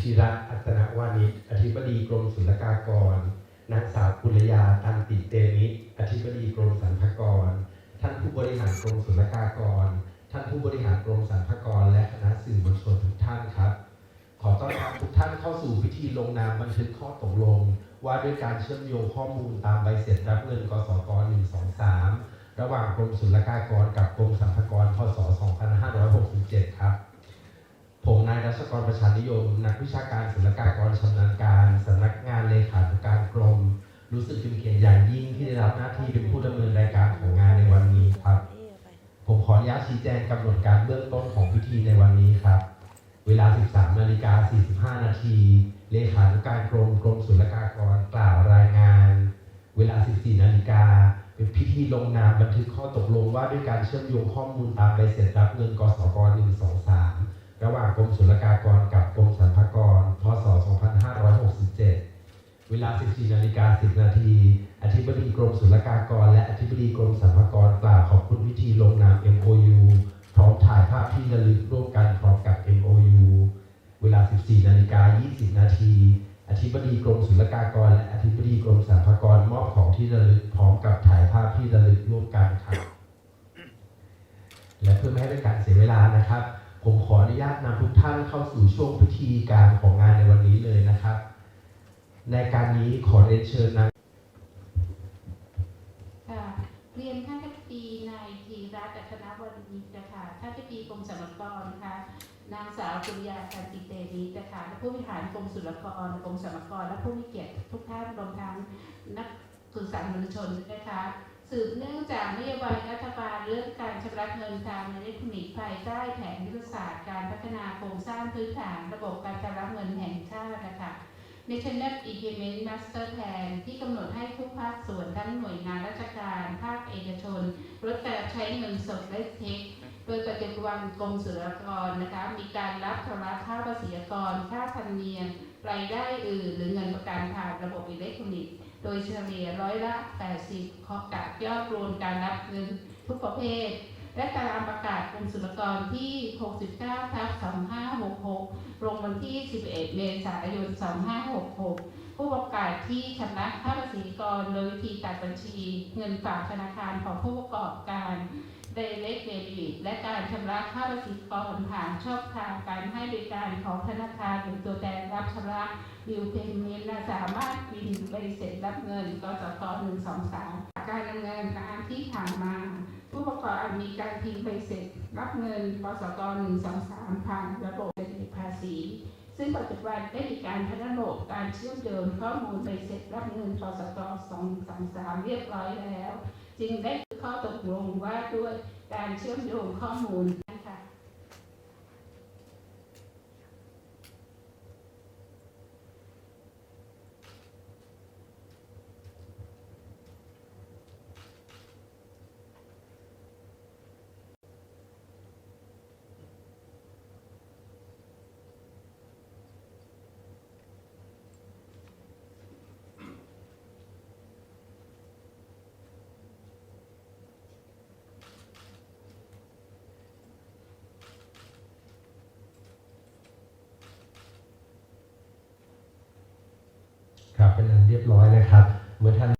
ธีรัตน์อัตนวานิชอธิบดีกรมศุลกากร นางสาวกุลยาตันติเตมิตอธิบดีกรมสรรพากร ท่านผู้บริหารกรมศุลกากร ท่านผู้บริหารกรมสรรพากร และคณะสื่อมวลชนทุกท่านครับ ขอต้อนรับทุกท่านเข้าสู่พิธีลงนามบันทึกข้อตกลง ว่าด้วยการเชื่อมโยงข้อมูลตามใบเสร็จรับเงินกสก123 ระหว่างกรมศุลกากรกับกรมสรรพากรพศ2567 ครับ นายรัชกรประชานิยม นักวิชาการศุลกากรชำนาญการสำนักงานเลขาธิการกรม รู้สึกเป็นเกียรติอย่างยิ่งที่ได้รับหน้าที่เป็นผู้ดำเนินรายการของงานในวันนี้ครับ ผมขออนุญาตชี้แจงกำหนดการเบื้องต้นของพิธีในวันนี้ครับ เวลา 13นาฬิกา45 นาทีเลขาธิการกรมกรมศุลกากรกล่าวรายงาน เวลา 14นาฬิกาเป็นพิธีลงนามบันทึกข้อตกลงว่าด้วยการเชื่อมโยงข้อมูลตามใบเสร็จรับเงินกสก123 ระหว่างกรมศุลกากรกับกรมสรรพากร พศ 2567 เวลา 14นาฬิกา10 นาที อธิบดีกรมศุลกากร และอธิบดีกรมสรรพากรกล่าวขอบคุณพิธีลงนาม MOU พร้อมถ่ายภาพที่ระลึกร่วมกันพร้อมกับ MOU เวลา 14นาฬิกา20 นาที อธิบดีกรมศุลกากร และอธิบดีกรมสรรพากรมอบของที่ระลึกพร้อมกับถ่ายภาพที่ระลึกร่วมกันครับและเพื่อไม่ให้เป็นการเสียเวลานะครับ ผมขออนุญาตนำทุกท่านเข้าสู่ช่วงพิธีการของงานในวันนี้เลยนะครับ ในการนี้ขอเรียนเชิญนางค่ะเรียนท่านทิบดีนายธีรัตน์อัคณวรณิตนะคะท่านทิบดีกรมสรรพากรนะคะนางสาวจุลยาการติเตมิตนะคะและผู้บริหารกรมศุลกรกรมสรรพากรและผู้มีเกียรติทุกท่านรวมทั้งนักสื่อสารมวลชนนะคะ สืบเนื่องจากนโยบายรัฐบาลเรื่องการชำระเงินทางอิเล็กทรอนิกส์ภายใต้แผนยุทธศาสตร์การพัฒนาโครงสร้างพื้นฐานระบบการชำระเงินแห่งชาตินะคะ National Implement Master Plan ที่กำหนดให้ทุกภาคส่วนทั้งหน่วยงานราชการ ภาคเอกชนลดการใช้เงินสดและเทคโดยปัจจุบันกรมศุลกากรนะคะมีการรับชำระค่าภาษีกร ค่าธรรมเนียมรายได้อื่น หรือเงินประกันผ่านระบบอิเล็กทรอนิกส์ ดยเฉลี่ยร้อยละ 80 ของจากยอดรวมการรับเงินทุกประเภท และตารางประกาศกรมศุลกรที่ 69ทับ2566 ลงวันที่ 11 เมษายน 2566 ผู้ประกาศที่ชำระค่าภาษีกรโดยวิธีตัดบัญชี เงินฝากธนาคารของผู้ประกอบการ Direct Debit และการชำระค่าภาษีกรผ่านช่องทางการให้บริการของธนาคารหรือตัวแทนรับชำระบิลเพย์เมนต์สามารถบินใบเสร็จรับเงินกสก123การดำเนินการที่ผ่านมา ผู้ประกอบอาจมีการพิมพ์ใบเสร็จ รับเงินกสก123ผ่านระบบเงินภาษี ซึ่งปัจจุบันได้มีการพัฒนาระบบการเชื่อมโยงข้อมูลไปเสร็จรับเงินกสก233 เรียบร้อยแล้ว จึงได้ข้อตกลงว่าด้วยการเชื่อมโยงข้อมูลนะคะ ครับเป็นอันเรียบร้อยนะครับ เมื่อท่าน